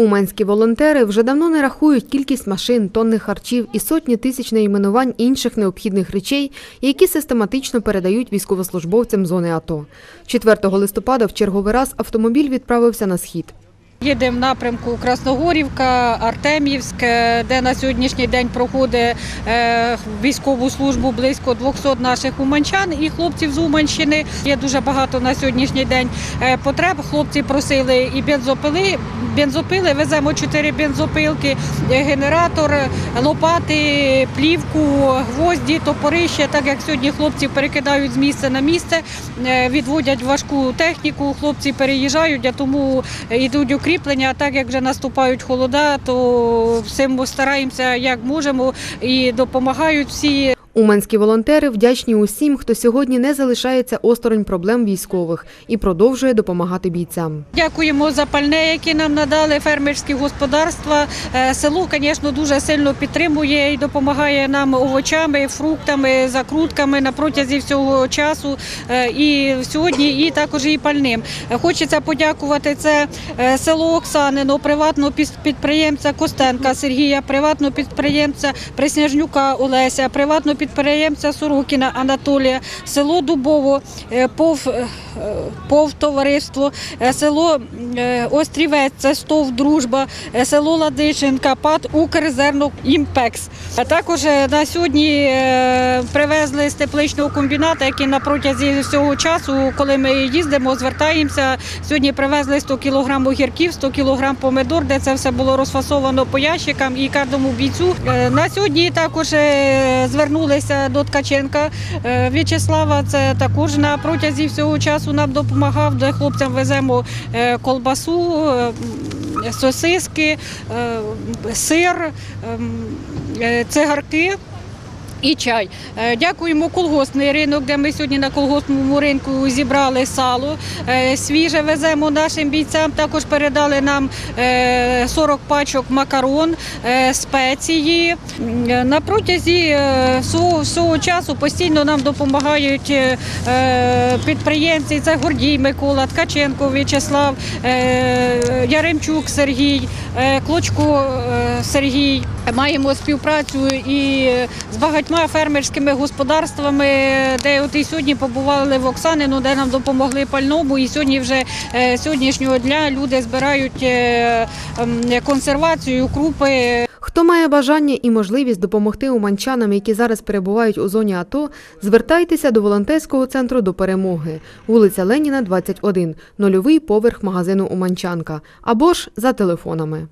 Уманські волонтери вже давно не рахують кількість машин, тонни харчів і сотні тисяч найменувань інших необхідних речей, які систематично передають військовослужбовцям зони АТО. 4 листопада в черговий раз автомобіль відправився на схід. Їдемо в напрямку Красногорівка, Артемівськ, е, де на сьогоднішній день проходить е, військову службу близько 200 наших уманчан і хлопців з Уманщини. Є дуже багато на сьогоднішній день е, потреб. Хлопці просили і бензопили. Бензопили веземо 4 бензопилки, е, генератор, лопати, плівку, гвозді, топорище. Так як сьогодні хлопці перекидають з місця на місце, відводять важку техніку. Хлопці переїжджають, а тому йдуть укріплення. А так як вже наступають холода, то всім стараємося як можемо і допомагають всі. Уманські волонтери вдячні усім, хто сьогодні не залишається осторонь проблем військових і продовжує допомагати бійцям. Дякуємо за пальне, які нам надали фермерські господарства. Е, Село, звісно, дуже сильно підтримує і допомагає нам овочами, фруктами, закрутками на протязі всього часу. Е, І сьогодні, і також і пальним. Хочеться подякувати це е, село Оксанино, приватного підприємця Костенка Сергія, приватного підприємця Пресняжнюка Олеся, приватного підприємця Сургукіна Анатолія, село Дубово, е, ПОВ, е, ПОВ товариство, е, село е, Острівець, це СТОВ Дружба, село Ладишинка, ПАД Укрзерно Імпекс. А також на сьогодні привезли з тепличного комбіната, який на протязі всього часу, коли ми їздимо, звертаємося. Сьогодні привезли 100 кг огірків, 100 кг помидор, де це все було розфасовано по ящикам і кожному бійцю. На сьогодні також звернулися до Ткаченка В'ячеслава. Це також на протязі всього часу нам допомагав, де хлопцям веземо е, колбасу, е, сосиски, е, сир, ем, цигарки. І чай. Е, Дякуємо колгоспний ринок, де ми сьогодні на колгоспному ринку зібрали сало. Е, Свіже веземо нашим бійцям. Також передали нам е, 40 пачок макарон, е, спеції. Е, На протязі е, всього, всього часу постійно нам допомагають е, е, підприємці. Це Гордій Микола, Ткаченко В'ячеслав, е, Яремчук Сергій, е, Клочко е, Сергій. Маємо співпрацю і з багатьма фермерськими господарствами, де от і сьогодні побували в Оксанину, де нам допомогли пальному. І сьогодні вже е, сьогоднішнього дня люди збирають е, ем, консервацію, крупи. Хто має бажання і можливість допомогти уманчанам, які зараз перебувають у зоні АТО, звертайтеся до волонтерського центру до перемоги, вулиця Леніна, 21, нульовий поверх магазину Уманчанка або ж за телефонами.